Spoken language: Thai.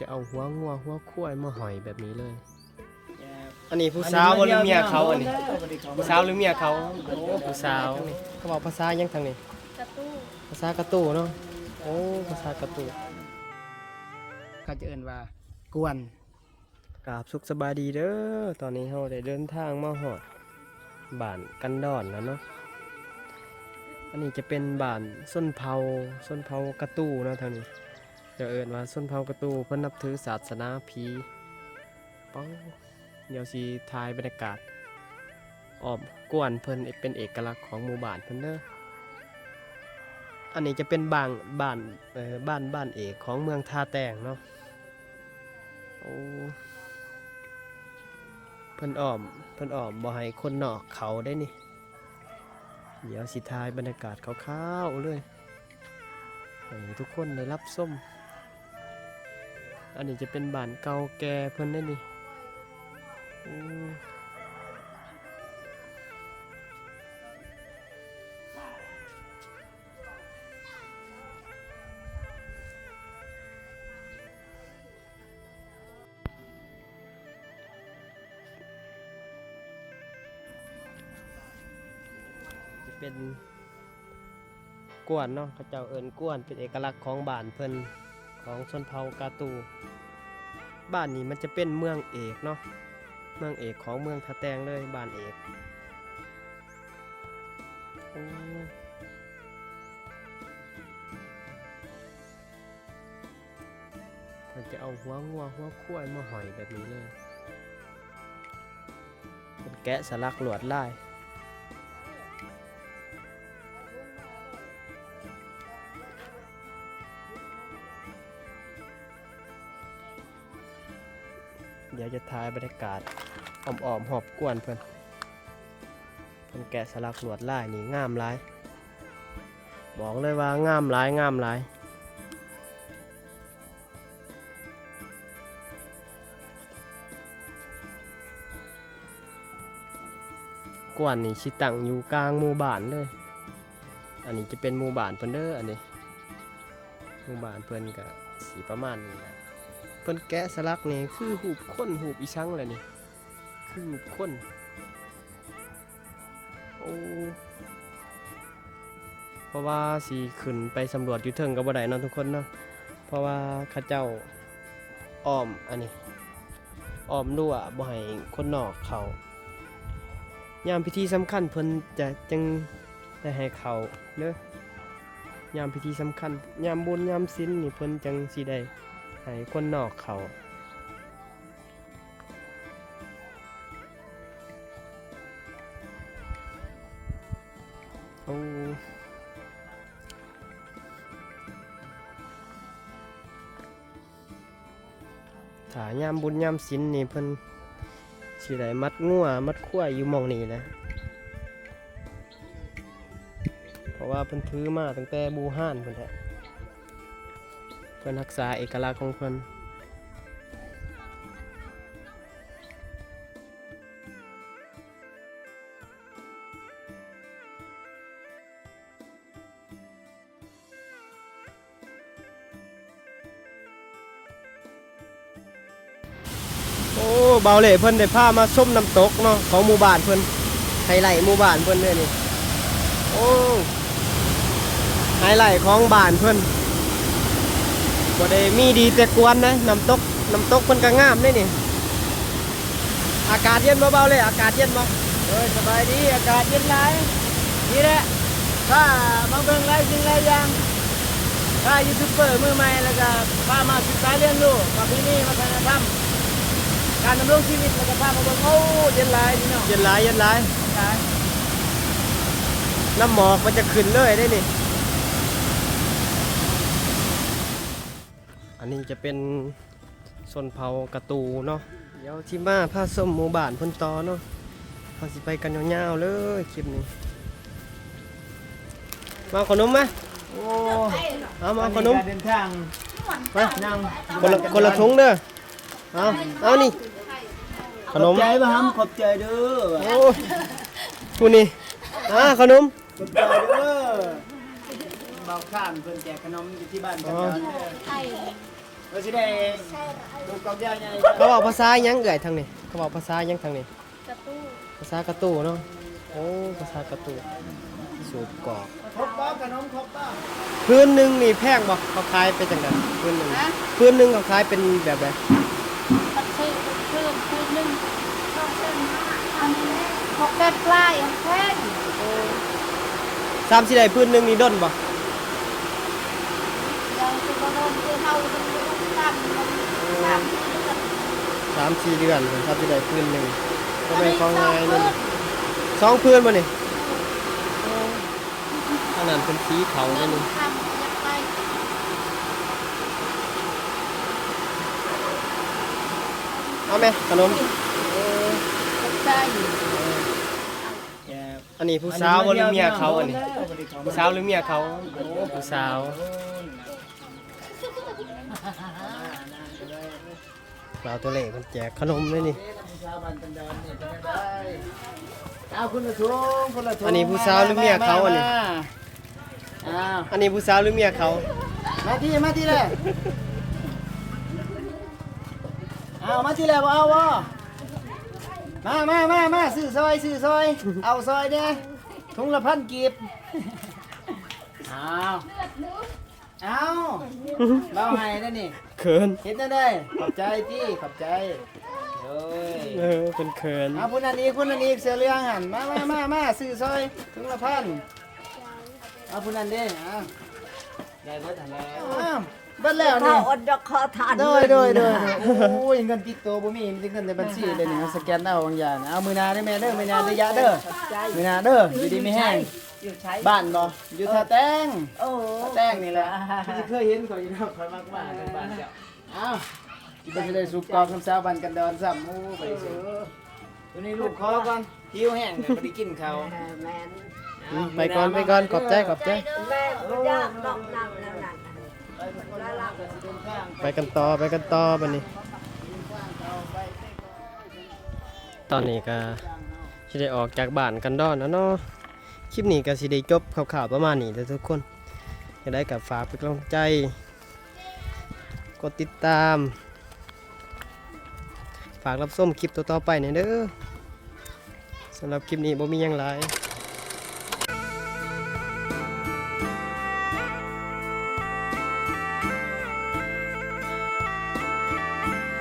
จะเอาหัวงัวหัวควายมาหอยแบบนี้เลยอย่าอันนี้ผู้สาวบ่หรือเมียเขาอันนี้บ่ได้เข้ผู้สาวหรือเมียเขาโอ้ผู้สาวนี่เขาบอกภาษายังทางนี้กระตู้ภาษากระตู้เนาะโอ้ภาษากระตู้เขาจะเอิ้นว่ากวนกราบสุขสบายดีเด้อตอนนี้เราได้เดินทางมาหอดบ้านกันดอนแล้วเนาะอันนี้จะเป็นบ้านส้นเผาส้นเผากระตู้เนาะทางนี้ จะเอิ้นว่าส้นเผากระตูเพิ่นนับถือศาสนาผีป้องเดี๋ยวสิถ่ายบรรยากาศอ้อมกวนเพิ่นเป็นเอกลักษณ์ของหมู่บ้านเพิ่นเด้ออันนี้จะเป็นบานบ้านเอ่อบ้านบ้านเอกของเมืองท่าแตงเนาะโอ้เพิ่นอ้อมเพิ่นอ้อมบ่ให้คนนอกเขาได้นี่ เดี๋ยวสิทายบรรยากาศคร่าวๆเลยให้ทุกคนได้รับส้ม อันนี้จะเป็นบ้านเก่าแก่เพิ่นได้นี่จะเป็นกวนเนาะเขาเจ้าเอิ้นกวนเป็นเอกลักษณ์ของบ้านเพิ่น ของชนเผ่ากาตู บ้านนี้มันจะเป็นเมืองเอกเนาะ เมืองเอกของเมืองทะแตงเลยบ้านเอกโอ้เพิ่นจะเอาหัวงัวหัวควายมาหอยแบบนี้เลย เป็นแกะสลักลวดลาย เดี๋ยวจะถ่ายบรรยากาศอ่อมๆหอบกวนเพื่อนเพิ่อนแกะสลักลวดลายนี่งามหลายบอกเลยว่างามหลายงามหลายกวนนี่ชิตั้งอยู่กลางหมู่บ้านเลย อันนี้จะเป็นหมู่บ้านเพิ่นเด้ออันนี้หมู่บ้านเพิ่นก็สีประมาณนี้แหละ เพิ่นแกะสลักนี่คือหูบคนหูบอีชังแหละนี่คือหูบคนโอ้เพราะว่าสีขึ้นไปสำรวจอยู่เทิงกับบ่ได้เนาะทุกคนเนาะเพราะว่าข้าเจ้าอ้อมอันนี้อ้อมรั้วบ่ให้คนนอกเขายามพิธีสำคัญเพิ่นจะจึงได้ให้เขาเด้อยามพิธีสำคัญยามบุญยามศีลนี่เพิ่นจังสิได้ ให้คนนอกเขาโอ้ถ้ายามบุญยามศิลนี่เพิ่นสิได้มัดงัวมัดขั้วอยู่มองนี้แหละเพราะว่าเพิ่นถือมาตั้งแต่บูฮานเพิ่นแหละ พื่อนรักษาเอกลักษณ์ของเพื่อนโอ้เบาเหล่เพื่อนได้พามาส้มน้ำตกเนาะของหมู่บ้านเพื่อนไฮไลท์หมู่บ้านเพื่อนเลยนี่โอ้ไฮไลท์ของบ้านเพื่อน บ่ได้มีดีแต่กวนนะน้ำตกน้ำตกมันก็งามเลยนี่ อากาศเย็นเบาๆเลย อากาศเย็นบ่เออสบายดีอากาศเย็นหลายนี่แหละถ้ามาเบิ่งหลายสิ่งหลายอย่างถ้ายูทูบเบอร์มือใหม่แล้วก็พามาศึกษาเรียนรู้ประเพณีวัฒนธรรมการดำรงชีวิตแล้วก็พามาเบิ่งโอ้เย็นหลายพี่น้องเย็นหลายเย็นหลายหลายน้ำหมอกมันจะขึ้นเลยได้นี่ อันนี้จะเป็นส่วนเผากระตูเนาะเดี๋ยวที่มาผ้าส้มหมู่บ้านเพ่นตอเนาะเราสิไปกันยาวๆเลยคลิปนี้มาเอาขนมไหมโอ้เอามาเอาขนมการเดินทางไปนั่งคนละคนละถุงเด้อเอาเอานี่ขนมขอบใจบ่ฮัมขอบใจเด้อโอ้กูนี่อ่าขนมขอบใจเด้อเบาข้ามเพิ่นแจกขนมอยู่ที่บ้านกันเด้อไข่ เเราสิได้ดูกองยาวใหญ่เขาบอกภาษาหยังเอ่ยทางนี้เขาบอกภาษาหยังทางนี้กระตู้ภาษากระตูเนาะโอ้ภาษากระตูสูบกรอกครบบ้าขนมครบบ้าพื้นหนึ่งนี่แพงบ่เขาขายเป็นจังไดพื้นหนึ่งพื้นหนึ่งเขาขายเป็นแบบแบบปัดซื้อเพิ่มคืนหนึ่งสองเส้นอันนี้หกแปดปลายอันแพงสามสิได้พื้นหนึ่งนี่ด้นบ่ยังคือบ่โดนคือเฮาเป็นลูกกันมัน สามสี่เดือนสามสี่เดือนสามสิได้พื้นหนึ่งก็อันเป็นนี้ของสองง่ายเพิ่นี่นสองพื้นบ่นี่อันนั้นเป็นสีเขาเงิเนี่ยนนี่ทำอยากไปเอาไหมขนมตกใจอันนี้ผู้สาวบ่หรือเมียเขาอันนี้ผู้สาวหรือเมียเขาโอ้ผู้สาว เราตัวเล็กมันแจกขนมเลยนี่เอาคุณละทุงคุณละทุงอันนี้ผู้สาวหรือเมียเขาอันนี้ อ้าวอันนี้ผู้สาวหรือเมียเขามาที่มาที่เลยเอามาที่เลยบ่เอาบ่มามามามาซื้อซอยซื้อซอย เอาซอยเนี่ยถุงละพันกีบเอาเอาเบาให้ได้นี่ เขินเห็นได้ได้ขอบใจที่ขอบใจโอ้ยเออเป็นเขินเอาพุ่นอันนี้พุ่นอันนี้เสือเรื่องหันมามามามาซื้อซอยถุงละพันเอาพุ่นอันเด้เอาได้เบิดหันแล้วอ้าวเบิดแล้วนี่อดดอกคอทานโดยโดยโดยโอ้ยเงินติดตัวบ่มีมีแต่เงินในบัญชีเลยนี่เอาสแกนเอาบางอย่างเอามือหนาได้แม่เด้อมือหนาระยะเด้อมือหนาเด้ออยู่ดีไม่แห้ง อยู่ใช้บ้านบ่อยู่ท่าแต้งโอ้ท่าแต้งนี่แหละที่เคยเห็นข่อยอยู่แล้วข่อยมักบ้านบ้านเจ้าเอ้าที่ไปเลยสูบกอกน้ำสาวบ้านกันดอนซ้ำโอ้ไปสิตัวนี้ลูกคอก่อนหิวแห้งเลยบ่ได้กินข้าวแม่นอืมไปก่อนไปก่อนขอบใจขอบใจแม่บ่ยากดอกนั่งแล้วนั่นไปกันต่อไปกันต่อบัดนี้ ตอนนี้ก็สิได้ออกจากบ้านกันดอนแล้วเนาะ คลิปนี้ก็สิได้จบข่าวๆประมาณนี้แล้วทุกคนอยาได้กับฝากเป็นกำลังใจ กดติดตาม ฝากรับส้มคลิปต่อๆไปหน่อยเด้อสำหรับคลิปนี้บ่มียังไร